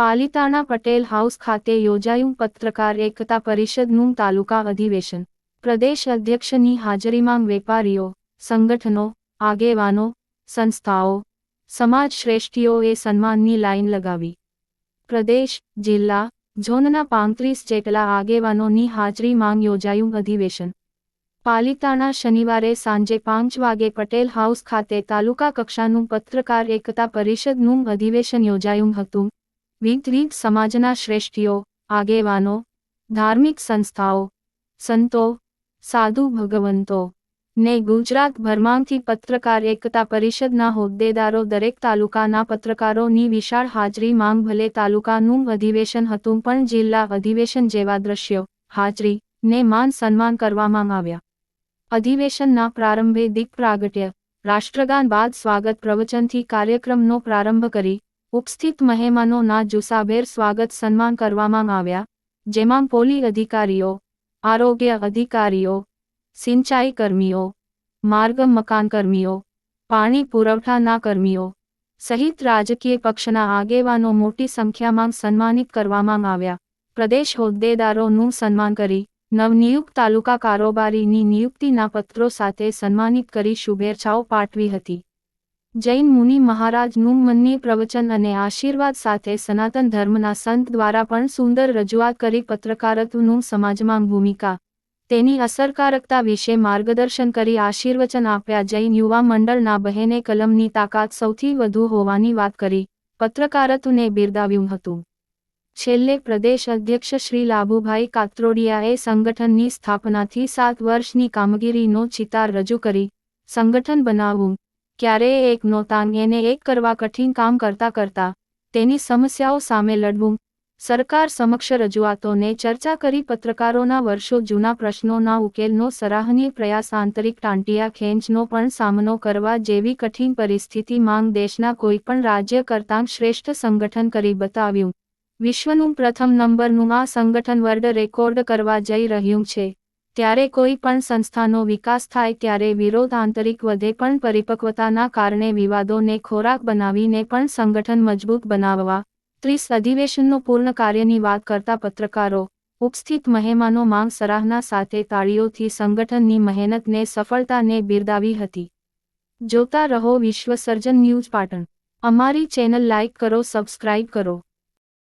Palitana Patel house ખાતે યોજાયું પત્રકાર એકતા પરિષદનું તાલુકા અધિવેશન. પ્રદેશ અધ્યક્ષની હાજરીમાં વેપારીઓ, સંગઠનો, આગેવાનો, સંસ્થાઓ, સમાજ શ્રેષ્ઠીઓએ સન્માનની લાઇન લગાવી. પ્રદેશ, જિલ્લા, ઝોનના પાંત્રીસ જેટલા આગેવાનોની હાજરીમાં યોજાયું અધિવેશન. પાલિતાણા શનિવારે સાંજે પાંચ વાગે પટેલ હાઉસ ખાતે તાલુકા કક્ષાનું પત્રકાર એકતા પરિષદનું અધિવેશન યોજાયું હતું. વિવિધ સમાજના શ્રેષ્ઠીઓ આગેવાનો ધાર્મિક સંસ્થાઓ સંતો સાધુ ભગવંતો ને ગુજરાતભરમાંથી પત્રકાર એકતા પરિષદના હોદ્દેદારો દરેક તાલુકાના પત્રકારોની વિશાળ હાજરી માંગ ભલે તાલુકાનું અધિવેશન હતું પણ જિલ્લા અધિવેશન જેવા દ્રશ્યો હાજરી ને માન સન્માન કરવામાં આવ્યા અધિવેશનના પ્રારંભે દીપ પ્રાગટ્ય રાષ્ટ્રગાન બાદ સ્વાગત પ્રવચનથી કાર્યક્રમનો પ્રારંભ કરી ઉપસ્થિત મહેમાનોના જુસ્સાભેર સ્વાગત સન્માન કરવામાં આવ્યા, જેમાં પોલી અધિકારીઓ, આરોગ્ય અધિકારીઓ, સિંચાઈ કર્મીઓ, માર્ગ મકાન કર્મીઓ, પાણી પુરવઠાના કર્મીઓ સહિત રાજકીય પક્ષના આગેવાનો મોટી સંખ્યામાં સન્માનિત કરવામાં આવ્યા. પ્રદેશ હોદ્દેદારોનું સન્માન કરી નવનિયુક્ત તાલુકા કારોબારીની નિયુક્તિના પત્રો સાથે સન્માનિત કરી શુભેચ્છાઓ પાઠવી હતી. જૈન મુનિ મહારાજનું મનની પ્રવચન અને આશીર્વાદ સાથે સનાતન ધર્મના સંત દ્વારા પણ સુંદર રજૂઆત કરી પત્રકારત્વનું સમાજમાં ભૂમિકા, તેની અસરકારકતા વિશે માર્ગદર્શન કરી આશીર્વચન આપ્યા. જૈન યુવા મંડળના બહેને કલમની તાકાત સૌથી વધુ હોવાની વાત કરી, પત્રકારત્વને બિરદાવ્યું હતું. છેલ્લે પ્રદેશ અધ્યક્ષ શ્રી લાભુભાઈ કાત્રોડિયાએ સંગઠનની સ્થાપનાથી સાત વર્ષની કામગીરીનો ચિતાર રજૂ કરી, સંગઠન બનાવવું ક્યારેય એક નોતાંગ એને એક કરવા કઠિન કામ કરતા કરતા તેની સમસ્યાઓ સામે લડવું, સરકાર સમક્ષ રજૂઆતોને ચર્ચા કરી પત્રકારોના વર્ષો જૂના પ્રશ્નોના ઉકેલનો સરાહનીય પ્રયાસ આંતરિક ટાંટિયા ખેંચનો પણ સામનો કરવા જેવી કઠિન પરિસ્થિતિ માંગ દેશના કોઈપણ રાજ્ય કરતાં શ્રેષ્ઠ સંગઠન કરી બતાવ્યું. વિશ્વનું પ્રથમ નંબરનું આ સંગઠન વર્લ્ડ રેકોર્ડ કરવા જઈ રહ્યું છે. ત્યારે કોઈ પણ સંસ્થાનો વિકાસ થાય ત્યારે વિરોધ આંતરિક વધે પણ પરિપક્વતાના કારણે વિવાદોને ખોરાક બનાવીને પણ સંગઠન મજબૂત બનાવવા. ત્રીસ અધિવેશનનો પૂર્ણ કાર્યની વાત કરતા પત્રકારો, ઉપસ્થિત મહેમાનો માંગ સરાહના સાથે તાળીઓથી સંગઠનની મહેનતને સફળતાને બિરદાવી હતી. જોતા રહો વિશ્વ સર્જન ન્યૂઝ પાટણ. અમારી ચેનલ લાઇક કરો, સબસ્ક્રાઇબ કરો.